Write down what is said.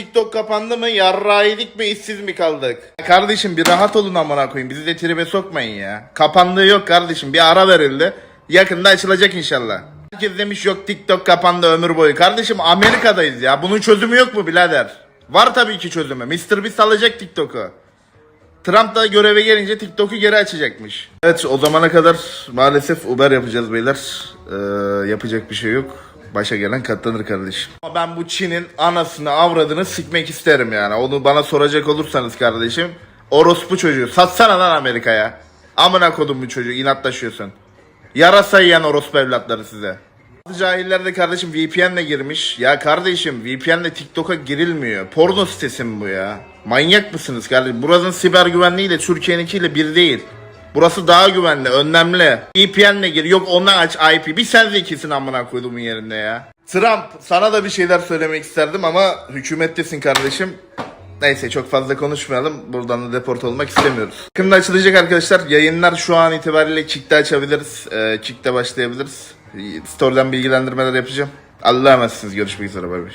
TikTok kapandı mı? Yarra yedik mi? işsiz mi kaldık? Kardeşim bir rahat olun amına koyayım. Bizi de tribe sokmayın ya. Kapandığı yok kardeşim. Bir ara verildi. Yakında açılacak inşallah. Herkes demiş yok TikTok kapandı ömür boyu. Kardeşim Amerika'dayız ya. Bunun çözümü yok mu birader? Var tabii ki çözümü. Mr. Beast alacak TikTok'u. Trump da göreve gelince TikTok'u geri açacakmış. Evet o zamana kadar maalesef Uber yapacağız beyler. Ee, yapacak bir şey yok. Başa gelen katlanır kardeşim. Ama ben bu Çin'in anasını avradını sikmek isterim yani. Onu bana soracak olursanız kardeşim. Orospu çocuğu. Satsana lan Amerika'ya. Amına kodum bu çocuğu inatlaşıyorsun. Yarasa yiyen orospu evlatları size. Cahiller de kardeşim VPN'le girmiş. Ya kardeşim VPN'le TikTok'a girilmiyor. Porno sitesi mi bu ya? Manyak mısınız kardeşim? Buranın siber güvenliği ile Türkiye'ninkiyle bir değil. Burası daha güvenli, önlemli. VPN'le gir. Yok ondan aç IP. Bir sen zekisin amına koyduğumun yerinde ya. Trump sana da bir şeyler söylemek isterdim ama hükümettesin kardeşim. Neyse çok fazla konuşmayalım. Buradan da deport olmak istemiyoruz. Yakında açılacak arkadaşlar. Yayınlar şu an itibariyle Kick'te açabiliriz. Ee, Kick'te başlayabiliriz. Story'den bilgilendirmeler yapacağım. Allah'a emanetsiniz. Görüşmek üzere. Bay bay.